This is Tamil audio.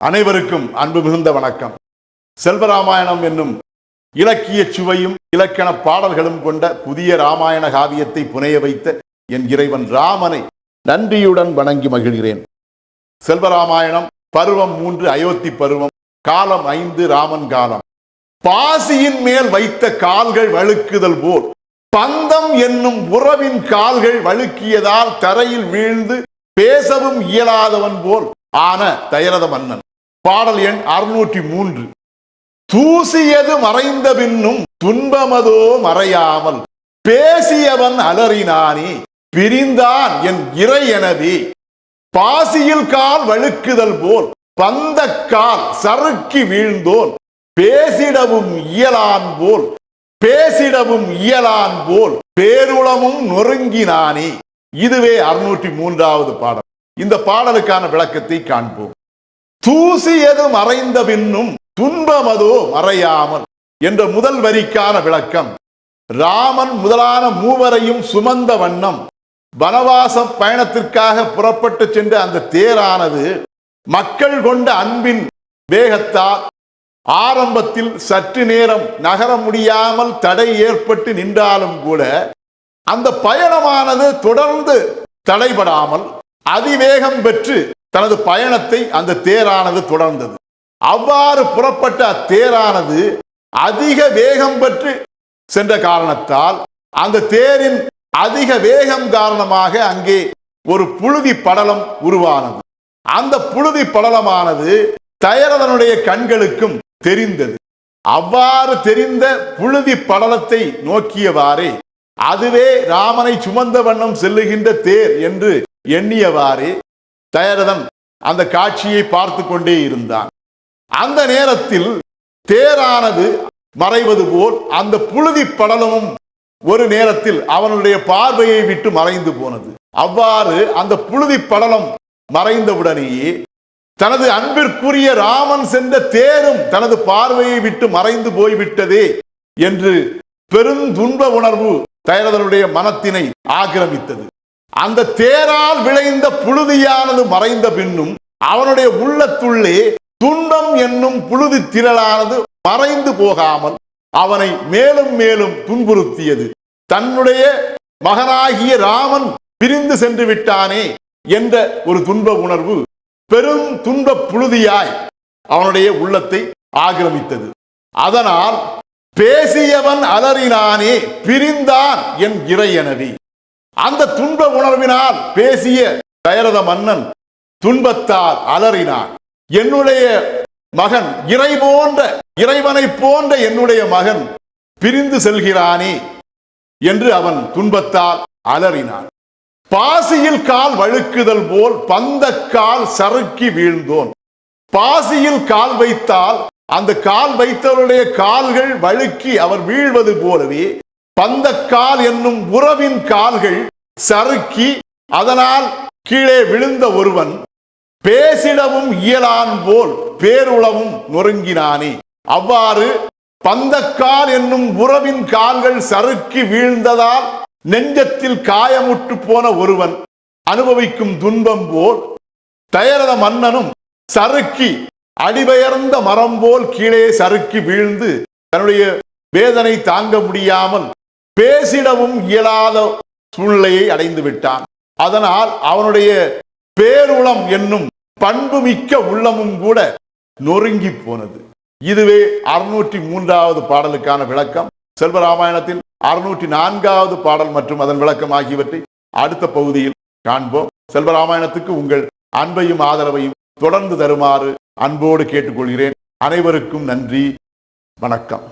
அனைவருக்கும் அன்பு மிகுந்த வணக்கம். செல்வராமாயணம் என்னும் இலக்கிய சுவையும் இலக்கண பாடல்களும் கொண்ட புதிய ராமாயண காவியத்தை புனைய வைத்த என் இறைவன் ராமனை நன்றியுடன் வணங்கி மகிழ்கிறேன். செல்வராமாயணம் பருவம் மூன்று அயோத்தி பருவம் காலம் ஐந்து ராமன் காலம். பாசியின் மேல் வைத்த கால்கள் வழுக்குதல் போல் பந்தம் என்னும் உறவின் கால்கள் வழுக்கியதால் தரையில் வீழ்ந்து பேசவும் இயலாதவன் போல் ஆன தயரத மன்னன். பாடல் எண் அறுநூற்றி மூன்று. தூசியது மறைந்த பின்னும் துன்பமதோ மறையாமல் பேசியவன் அலறினானே பிரிந்தான் என் இறை எனவே பாசியில் கால் வழுக்குதல் போல் பந்த கால் சறுக்கி வீழ்ந்தோன் பேசிடவும் இயலான் போல் பேசிடவும் இயலான் போல் பேருளமும் நொறுங்கினானே. இதுவே அறுநூற்றி மூன்றாவது பாடல். இந்த பாடலுக்கான விளக்கத்தை காண்போம். தூசியது மறைந்த பின்னும் துன்பமதோ மறையாமல் என்ற முதல் வரிக்கான விளக்கம். ராமன் முதலான மூவரையும் சுமந்த வண்ணம் வனவாசம் பயணத்திற்காக புறப்பட்டு சென்ற அந்த தேரானது மக்கள் கொண்ட அன்பின் வேகத்தால் ஆரம்பத்தில் சற்று நேரம் நகர முடியாமல் தடை ஏற்பட்டு நின்றாலும் கூட அந்த பயணமானது தொடர்ந்து தடைபடாமல் அதிவேகம் பெற்று தனது பயணத்தை அந்த தேரானது தொடர்ந்தது. அவ்வாறு புறப்பட்ட அத்தேரானது அதிக வேகம் பெற்று சென்ற காரணத்தால் அந்த தேரின் அதிக வேகம் காரணமாக அங்கே ஒரு புழுதி படலம் உருவானது. அந்த புழுதி படலமானது தயரதனுடைய கண்களுக்கும் தெரிந்தது. அவ்வாறு தெரிந்த புழுதி படலத்தை நோக்கியவாறே அதுவே ராமனை சுமந்த வண்ணம் செல்லுகின்ற தேர் என்று எண்ணியவாறே தயரதன் அந்த காட்சியை பார்த்து கொண்டே இருந்தான். அந்த நேரத்தில் தேரானது மறைவது போல் அந்த புழுதி படலமும் ஒரு நேரத்தில் அவனுடைய பார்வையை விட்டு மறைந்து போனது. அவ்வாறு அந்த புழுதி படலம் மறைந்தவுடனேயே தனது அன்பிற்குரிய ராமன் சென்ற தேரும் தனது பார்வையை விட்டு மறைந்து போய்விட்டதே என்று பெருந்துன்ப உணர்வு தயரதனுடைய மனத்தினை ஆக்கிரமித்தது. அந்த தேரால் விளைந்த புழுதியானது மறைந்த பின்னும் அவனுடைய உள்ளத்துள்ளே துன்பம் என்னும் புழுதி திரளானது மறைந்து போகாமல் அவனை மேலும் மேலும் துன்புறுத்தியது. தன்னுடைய மகனாகிய ராமன் பிரிந்து சென்று விட்டானே என்ற ஒரு துன்ப உணர்வு பெரும் துன்ப புழுதியாய் அவனுடைய உள்ளத்தை ஆக்கிரமித்தது. அதனால் பேசியவன் அலறினானே பிரிந்தான் என் இறையனவி. அந்த துன்ப உணர்வினால் பேசிய தயரத மன்னன் துன்பத்தால் அலறினான். என்னுடைய மகன் இறை போன்ற இறைவனை போன்ற என்னுடைய மகன் பிரிந்து செல்கிறானே என்று அவன் துன்பத்தால் அலறினான். பாசியில் கால் வழுக்குதல் போல் பந்த கால் சறுக்கி வீழ்ந்தோன். பாசியில் கால் வைத்தால் அந்த கால் வைத்தவருடைய கால்கள் வழுக்கி அவர் வீழ்வது போலவே பந்தக்கால் என்னும் உறவின் கால்கள் சறுக்கி அதனால் கீழே விழுந்த ஒருவன் பேசிடவும் இயலான் போல் பேருளவும் நொறுங்கினானே. அவ்வாறு பந்தக்கால் என்னும் உறவின் கால்கள் சறுக்கி வீழ்ந்ததால் நெஞ்சத்தில் காயமுற்று போன ஒருவன் அனுபவிக்கும் துன்பம் போல் தயரத மன்னனும் சறுக்கி அடிபெயர்ந்த மரம் போல் கீழே சறுக்கி வீழ்ந்து தன்னுடைய வேதனை தாங்க முடியாமல் பேசிடவும் இயலாத சூழ்நிலையை அடைந்து விட்டான். அதனால் அவனுடைய பேருளம் என்னும் பண்புமிக்க உள்ளமும் கூட நொறுங்கி போனது. இதுவே அறுநூற்றி மூன்றாவது பாடலுக்கான விளக்கம். செல்வராமாயணத்தில் அறுநூற்றி நான்காவது பாடல் மற்றும் அதன் விளக்கம் ஆகியவற்றை அடுத்த பகுதியில் காண்போம். செல்வராமாயணத்துக்கு உங்கள் அன்பையும் ஆதரவையும் தொடர்ந்து தருமாறு அன்போடு கேட்டுக்கொள்கிறேன். அனைவருக்கும் நன்றி. வணக்கம்.